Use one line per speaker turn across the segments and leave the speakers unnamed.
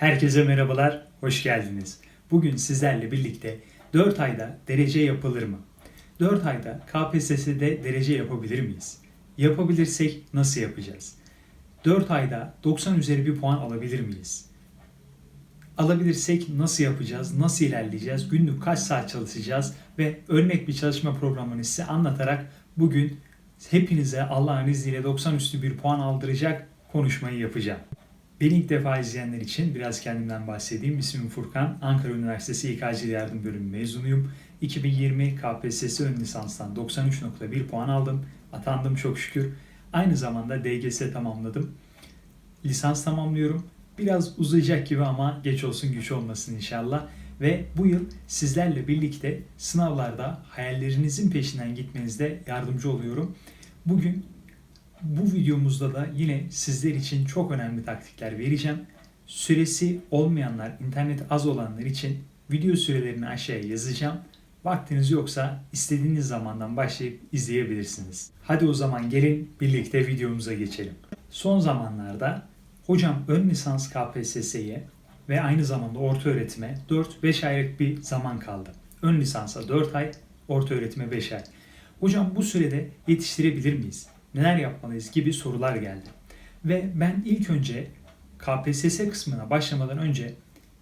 Herkese merhabalar, hoş geldiniz. Bugün sizlerle birlikte 4 ayda derece yapılır mı? 4 ayda KPSS'de derece yapabilir miyiz? Yapabilirsek nasıl yapacağız? 4 ayda 90 üzeri bir puan alabilir miyiz? Alabilirsek nasıl yapacağız, nasıl ilerleyeceğiz, günlük kaç saat çalışacağız ve örnek bir çalışma programını size anlatarak bugün hepinize Allah'ın izniyle 90 üstü bir puan aldıracak konuşmayı yapacağım. Beni ilk defa izleyenler için biraz kendimden bahsedeyim. İsmim Furkan. Ankara Üniversitesi İK'cı Yardım Bölümü mezunuyum. 2020 KPSS ön lisanstan 93.1 puan aldım. Atandım çok şükür. Aynı zamanda DGS tamamladım. Lisans tamamlıyorum. Biraz uzayacak gibi ama geç olsun güç olmasın inşallah. Ve bu yıl sizlerle birlikte sınavlarda hayallerinizin peşinden gitmenizde yardımcı oluyorum. Bugün bu videomuzda da yine sizler için çok önemli taktikler vereceğim. Süresi olmayanlar, internet az olanlar için video sürelerini aşağıya yazacağım. Vaktiniz yoksa istediğiniz zamandan başlayıp izleyebilirsiniz. Hadi o zaman gelin birlikte videomuza geçelim. Son zamanlarda hocam ön lisans KPSS'ye ve aynı zamanda orta öğretime 4-5 aylık bir zaman kaldı. Ön lisansa 4 ay, orta öğretime 5 ay. Hocam bu sürede yetiştirebilir miyiz? Neler yapmalıyız gibi sorular geldi. Ve ben ilk önce KPSS kısmına başlamadan önce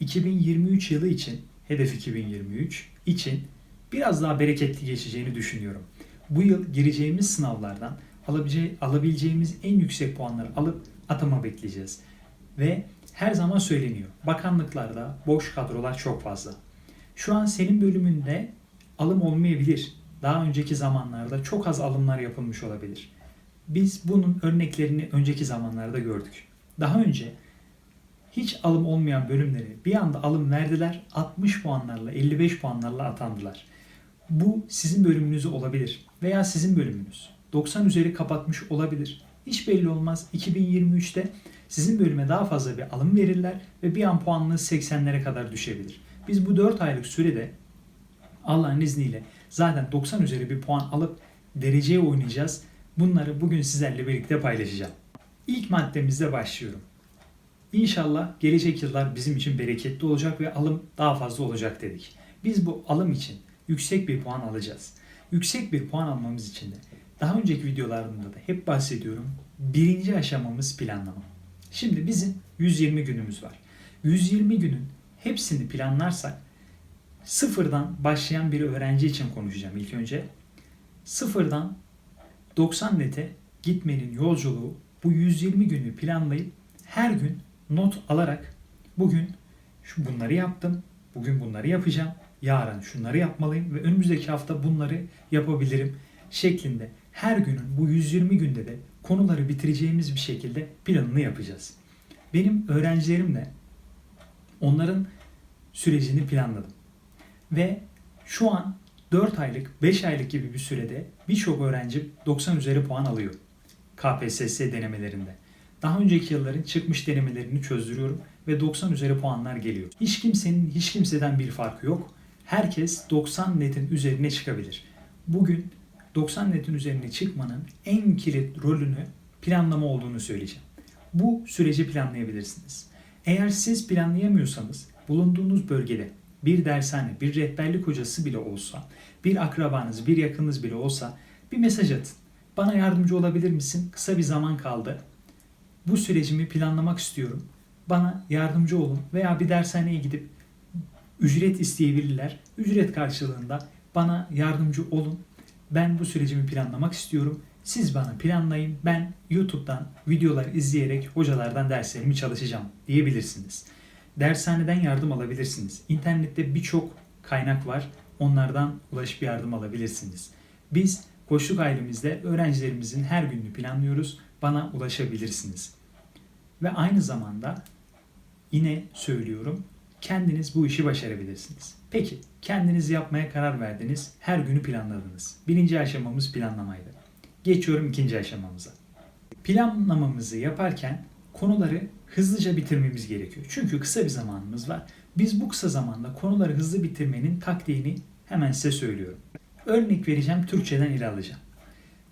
2023 yılı için, hedef 2023 için biraz daha bereketli geçeceğini düşünüyorum. Bu yıl gireceğimiz sınavlardan alabileceğimiz en yüksek puanları alıp atama bekleyeceğiz. Ve her zaman söyleniyor. Bakanlıklarda boş kadrolar çok fazla. Şu an senin bölümünde alım olmayabilir. Daha önceki zamanlarda çok az alımlar yapılmış olabilir. Biz bunun örneklerini önceki zamanlarda gördük. Daha önce hiç alım olmayan bölümleri bir anda alım verdiler. 60 puanlarla 55 puanlarla atandılar. Bu sizin bölümünüz olabilir veya sizin bölümünüz. 90 üzeri kapatmış olabilir. Hiç belli olmaz. 2023'te sizin bölüme daha fazla bir alım verirler ve bir an puanınız 80'lere kadar düşebilir. Biz bu 4 aylık sürede Allah'ın izniyle zaten 90 üzeri bir puan alıp dereceye oynayacağız Bunları bugün sizlerle birlikte paylaşacağım. İlk maddemizle başlıyorum. İnşallah gelecek yıllar bizim için bereketli olacak ve alım daha fazla olacak dedik. Biz bu alım için yüksek bir puan alacağız. Yüksek bir puan almamız için de daha önceki videolarımda da hep bahsediyorum. Birinci aşamamız planlama. Şimdi bizim 120 günümüz var. 120 günün hepsini planlarsak sıfırdan başlayan bir öğrenci için konuşacağım ilk önce. Sıfırdan 90 nete gitmenin yolculuğu bu 120 günü planlayıp her gün not alarak bugün şu bunları yaptım, bugün bunları yapacağım, yarın şunları yapmalıyım ve önümüzdeki hafta bunları yapabilirim şeklinde her günün bu 120 günde de konuları bitireceğimiz bir şekilde planını yapacağız. Benim öğrencilerimle onların sürecini planladım. Ve şu an 4 aylık, 5 aylık gibi bir sürede birçok öğrenci 90 üzeri puan alıyor KPSS denemelerinde. Daha önceki yılların çıkmış denemelerini çözdürüyorum ve 90 üzeri puanlar geliyor. Hiç kimsenin hiç kimseden bir farkı yok. Herkes 90 netin üzerine çıkabilir. Bugün 90 netin üzerine çıkmanın en kilit rolünü planlama olduğunu söyleyeceğim. Bu süreci planlayabilirsiniz. Eğer siz planlayamıyorsanız bulunduğunuz bölgede bir dershane, bir rehberlik hocası bile olsa, bir akrabanız, bir yakınınız bile olsa bir mesaj atın. Bana yardımcı olabilir misin? Kısa bir zaman kaldı. Bu sürecimi planlamak istiyorum. Bana yardımcı olun veya bir dershaneye gidip ücret isteyebilirler. Ücret karşılığında bana yardımcı olun. Ben bu sürecimi planlamak istiyorum. Siz bana planlayın. Ben YouTube'dan videolar izleyerek hocalardan derslerimi çalışacağım diyebilirsiniz. Dershaneden yardım alabilirsiniz. İnternette birçok kaynak var. Onlardan ulaşıp yardım alabilirsiniz. Biz koçluk ailemizde öğrencilerimizin her gününü planlıyoruz. Bana ulaşabilirsiniz. Ve aynı zamanda yine söylüyorum kendiniz bu işi başarabilirsiniz. Peki kendiniz yapmaya karar verdiniz. Her günü planladınız. Birinci aşamamız planlamaydı. Geçiyorum ikinci aşamamıza. Planlamamızı yaparken konuları hızlıca bitirmemiz gerekiyor. Çünkü kısa bir zamanımız var. Biz bu kısa zamanda konuları hızlı bitirmenin taktiğini hemen size söylüyorum. Örnek vereceğim, Türkçeden ele alacağım.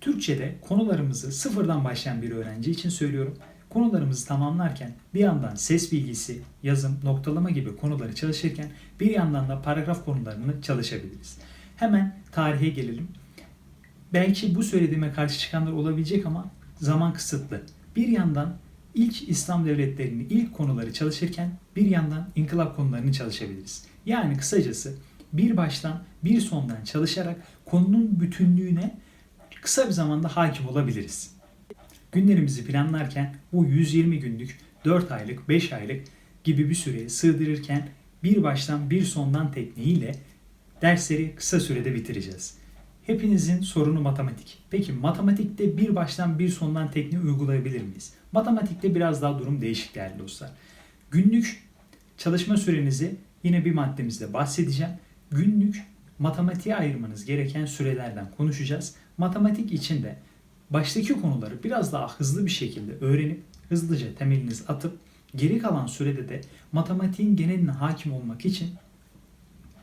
Türkçede konularımızı sıfırdan başlayan bir öğrenci için söylüyorum. Konularımızı tamamlarken bir yandan ses bilgisi, yazım, noktalama gibi konuları çalışırken bir yandan da paragraf konularını çalışabiliriz. Hemen tarihe gelelim. Belki bu söylediğime karşı çıkanlar olabilecek ama zaman kısıtlı. Bir yandan ilk İslam devletlerinin ilk konuları çalışırken bir yandan inkılap konularını çalışabiliriz. Yani kısacası bir baştan bir sondan çalışarak konunun bütünlüğüne kısa bir zamanda hakim olabiliriz. Günlerimizi planlarken bu 120 günlük, 4 aylık, 5 aylık gibi bir süreye sığdırırken bir baştan bir sondan tekniğiyle dersleri kısa sürede bitireceğiz. Hepinizin sorunu matematik. Peki matematikte bir baştan bir sondan tekniği uygulayabilir miyiz? Matematikte biraz daha durum değişik değerli dostlar. Günlük çalışma sürenizi yine bir maddemizde bahsedeceğim. Günlük matematiğe ayırmanız gereken sürelerden konuşacağız. Matematik için de baştaki konuları biraz daha hızlı bir şekilde öğrenip hızlıca temeliniz atıp geri kalan sürede de matematiğin geneline hakim olmak için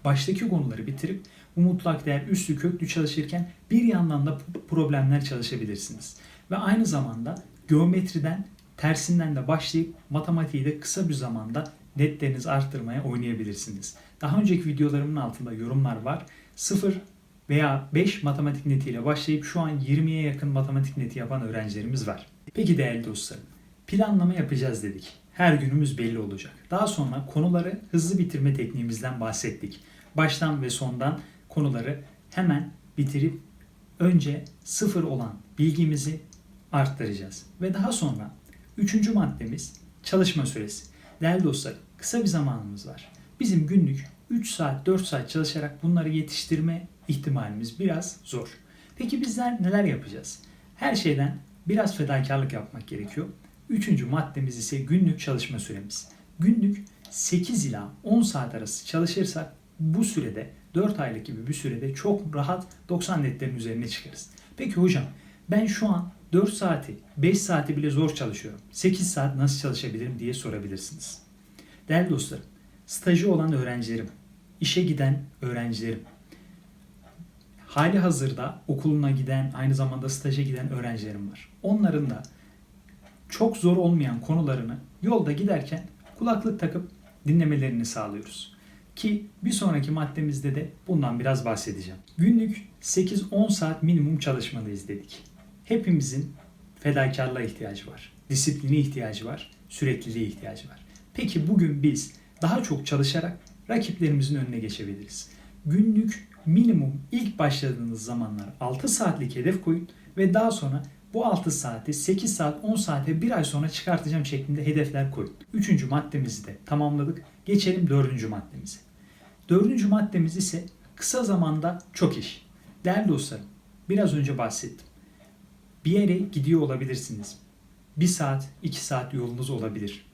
baştaki konuları bitirip bu mutlak değer üstü köklü çalışırken bir yandan da problemler çalışabilirsiniz. Ve aynı zamanda geometriden tersinden de başlayıp matematiği de kısa bir zamanda netlerinizi arttırmaya oynayabilirsiniz. Daha önceki videolarımın altında yorumlar var. 0 veya 5 matematik netiyle başlayıp şu an 20'ye yakın matematik neti yapan öğrencilerimiz var. Peki değerli dostlarım, planlama yapacağız dedik. Her günümüz belli olacak. Daha sonra konuları hızlı bitirme tekniğimizden bahsettik. Baştan ve sondan konuları hemen bitirip önce sıfır olan bilgimizi arttıracağız. Ve daha sonra üçüncü maddemiz çalışma süresi. Değerli dostlar kısa bir zamanımız var. Bizim günlük 3 saat 4 saat çalışarak bunları yetiştirme ihtimalimiz biraz zor. Peki bizler neler yapacağız? Her şeyden biraz fedakarlık yapmak gerekiyor. Üçüncü maddemiz ise günlük çalışma süremiz. Günlük 8 ila 10 saat arası çalışırsak bu sürede 4 aylık gibi bir sürede çok rahat 90 netlerin üzerine çıkarız. Peki hocam ben şu an 4 saati 5 saati bile zor çalışıyorum. 8 saat nasıl çalışabilirim diye sorabilirsiniz. Değerli dostlarım, stajı olan öğrencilerim, işe giden öğrencilerim, hali hazırda okuluna giden, aynı zamanda staja giden öğrencilerim var. Onların da çok zor olmayan konularını yolda giderken kulaklık takıp dinlemelerini sağlıyoruz. Ki bir sonraki maddemizde de bundan biraz bahsedeceğim. Günlük 8-10 saat minimum çalışmalıyız dedik. Hepimizin fedakarlığa ihtiyacı var. Disipline ihtiyacı var. Sürekliliğe ihtiyacı var. Peki bugün biz daha çok çalışarak rakiplerimizin önüne geçebiliriz. Günlük minimum ilk başladığınız zamanlar 6 saatlik hedef koyun ve daha sonra bu 6 saati 8 saat 10 saate bir ay sonra çıkartacağım şeklinde hedefler koyun. Üçüncü maddemizi de tamamladık. Geçelim dördüncü maddemize. Dördüncü maddemiz ise kısa zamanda çok iş. Değerli dostlarım biraz önce bahsettim. Bir yere gidiyor olabilirsiniz. Bir saat, iki saat yolunuz olabilir.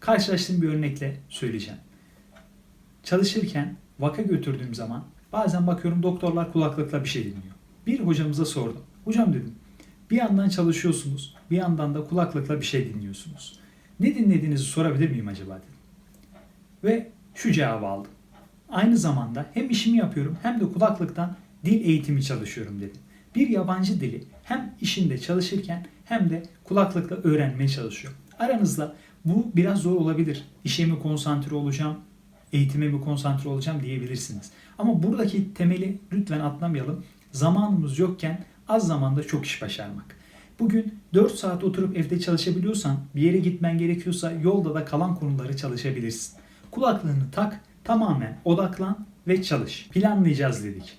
Karşılaştığım bir örnekle söyleyeceğim. Çalışırken vaka götürdüğüm zaman bazen bakıyorum doktorlar kulaklıkla bir şey dinliyor. Bir hocamıza sordum. Hocam dedim bir yandan çalışıyorsunuz bir yandan da kulaklıkla bir şey dinliyorsunuz. Ne dinlediğinizi sorabilir miyim acaba dedim. Ve şu cevabı aldım. Aynı zamanda hem işimi yapıyorum hem de kulaklıktan dil eğitimi çalışıyorum dedim. Bir yabancı dili hem işinde çalışırken hem de kulaklıkla öğrenmeye çalışıyor. Aranızda bu biraz zor olabilir. İşe mi konsantre olacağım, eğitime mi konsantre olacağım diyebilirsiniz. Ama buradaki temeli lütfen atlamayalım. Zamanımız yokken az zamanda çok iş başarmak. Bugün 4 saat oturup evde çalışabiliyorsan, bir yere gitmen gerekiyorsa yolda da kalan konuları çalışabilirsin. Kulaklığını tak, tamamen odaklan ve çalış. Planlayacağız dedik.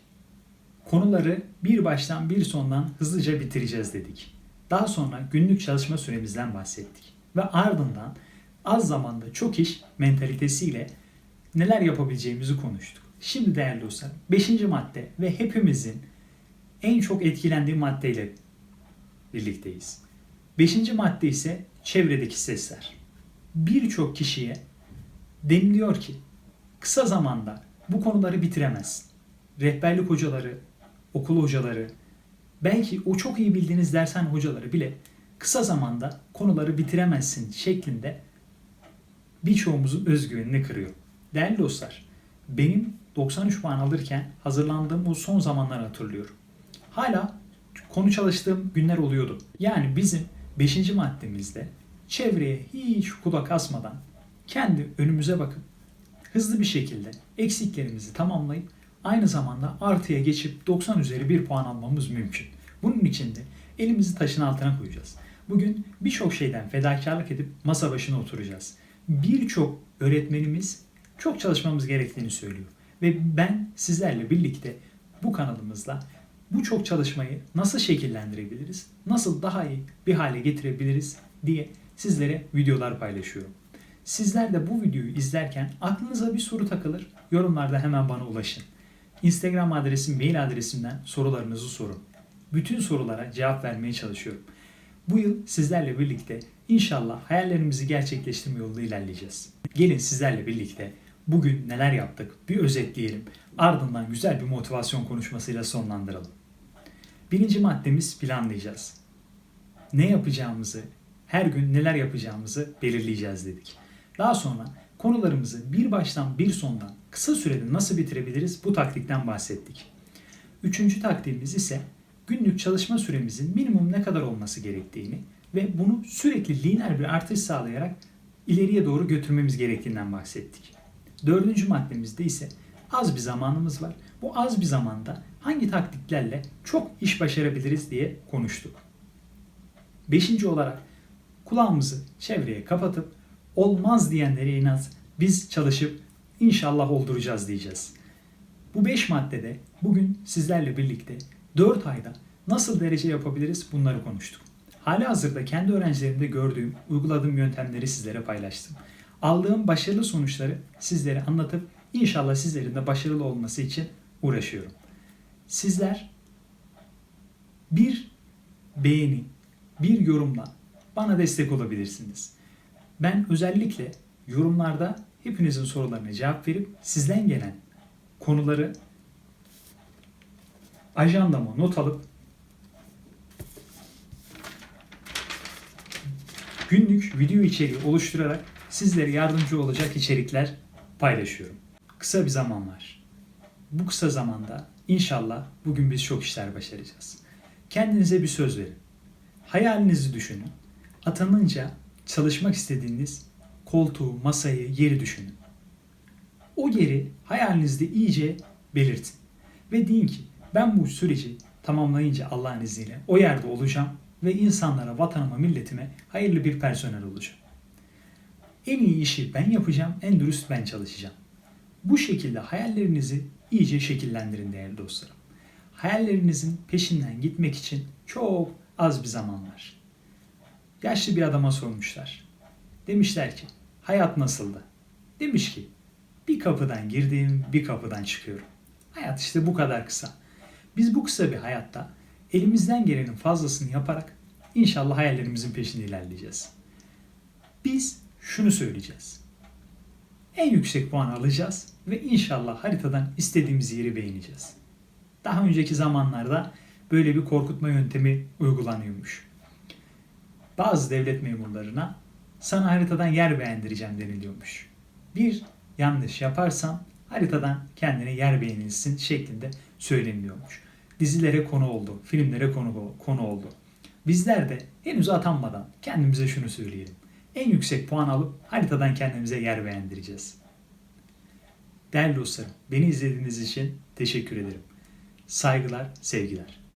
Konuları bir baştan bir sondan hızlıca bitireceğiz dedik. Daha sonra günlük çalışma süremizden bahsettik. Ve ardından az zamanda çok iş mentalitesiyle neler yapabileceğimizi konuştuk. Şimdi değerli dostlar 5. madde ve hepimizin en çok etkilendiği maddeyle birlikteyiz. 5. madde ise çevredeki sesler. Birçok kişiye deniliyor ki kısa zamanda bu konuları bitiremezsin. Rehberlik hocaları, okul hocaları, belki o çok iyi bildiğiniz dershane hocaları bile kısa zamanda konuları bitiremezsin şeklinde birçoğumuzun özgüvenini kırıyor. Değerli dostlar, benim 93 puan alırken hazırlandığım o son zamanları hatırlıyorum. Hala konu çalıştığım günler oluyordu. Yani bizim 5. maddemizde çevreye hiç kulak asmadan kendi önümüze bakıp hızlı bir şekilde eksiklerimizi tamamlayıp aynı zamanda artıya geçip 90 üzeri bir puan almamız mümkün. Bunun için de elimizi taşın altına koyacağız. Bugün birçok şeyden fedakarlık edip masa başına oturacağız. Birçok öğretmenimiz çok çalışmamız gerektiğini söylüyor. Ve ben sizlerle birlikte bu kanalımızla bu çok çalışmayı nasıl şekillendirebiliriz, nasıl daha iyi bir hale getirebiliriz diye sizlere videolar paylaşıyorum. Sizler de bu videoyu izlerken aklınıza bir soru takılır, yorumlarda hemen bana ulaşın. Instagram adresim, mail adresimden sorularınızı sorun. Bütün sorulara cevap vermeye çalışıyorum. Bu yıl sizlerle birlikte inşallah hayallerimizi gerçekleştirme yolunda ilerleyeceğiz. Gelin sizlerle birlikte bugün neler yaptık bir özetleyelim. Ardından güzel bir motivasyon konuşmasıyla sonlandıralım. Birinci maddemiz planlayacağız. Ne yapacağımızı, her gün neler yapacağımızı belirleyeceğiz dedik. Daha sonra konularımızı bir baştan bir sondan kısa sürede nasıl bitirebiliriz bu taktikten bahsettik. Üçüncü taktiğimiz ise günlük çalışma süremizin minimum ne kadar olması gerektiğini ve bunu sürekli lineer bir artış sağlayarak ileriye doğru götürmemiz gerektiğinden bahsettik. Dördüncü maddemizde ise az bir zamanımız var. Bu az bir zamanda hangi taktiklerle çok iş başarabiliriz diye konuştuk. Beşinci olarak kulağımızı çevreye kapatıp olmaz diyenlere inat biz çalışıp inşallah olduracağız diyeceğiz. Bu beş maddede bugün sizlerle birlikte 4 ayda nasıl derece yapabiliriz bunları konuştuk. Hali hazırda kendi öğrencilerimde gördüğüm, uyguladığım yöntemleri sizlere paylaştım. Aldığım başarılı sonuçları sizlere anlatıp inşallah sizlerin de başarılı olması için uğraşıyorum. Sizler bir beğeni, bir yorumla bana destek olabilirsiniz. Ben özellikle yorumlarda hepinizin sorularına cevap verip sizden gelen konuları ajandama not alıp günlük video içeriği oluşturarak sizlere yardımcı olacak içerikler paylaşıyorum. Kısa bir zaman var. Bu kısa zamanda inşallah bugün biz çok işler başaracağız. Kendinize bir söz verin. Hayalinizi düşünün. Atanınca çalışmak istediğiniz koltuğu, masayı, yeri düşünün. O yeri hayalinizde iyice belirtin. Ve deyin ki ben bu süreci tamamlayınca Allah'ın izniyle o yerde olacağım ve insanlara, vatanıma, milletime hayırlı bir personel olacağım. En iyi işi ben yapacağım, en dürüst ben çalışacağım. Bu şekilde hayallerinizi iyice şekillendirin değerli dostlarım. Hayallerinizin peşinden gitmek için çok az bir zaman var. Yaşlı bir adama sormuşlar. Demişler ki hayat nasıldı? Demiş ki bir kapıdan girdim bir kapıdan çıkıyorum. Hayat işte bu kadar kısa. Biz bu kısa bir hayatta elimizden gelenin fazlasını yaparak inşallah hayallerimizin peşinde ilerleyeceğiz. Biz şunu söyleyeceğiz. En yüksek puan alacağız ve inşallah haritadan istediğimiz yeri beğeneceğiz. Daha önceki zamanlarda böyle bir korkutma yöntemi uygulanıyormuş. Bazı devlet memurlarına sana haritadan yer beğendireceğim deniliyormuş. Bir yanlış yaparsan haritadan kendine yer beğenilsin şeklinde söyleniliyormuş. Dizilere konu oldu, filmlere konu, konu oldu. Bizler de henüz atanmadan kendimize şunu söyleyelim. En yüksek puan alıp haritadan kendimize yer beğendireceğiz. Değerli dostlarım, beni izlediğiniz için teşekkür ederim. Saygılar, sevgiler.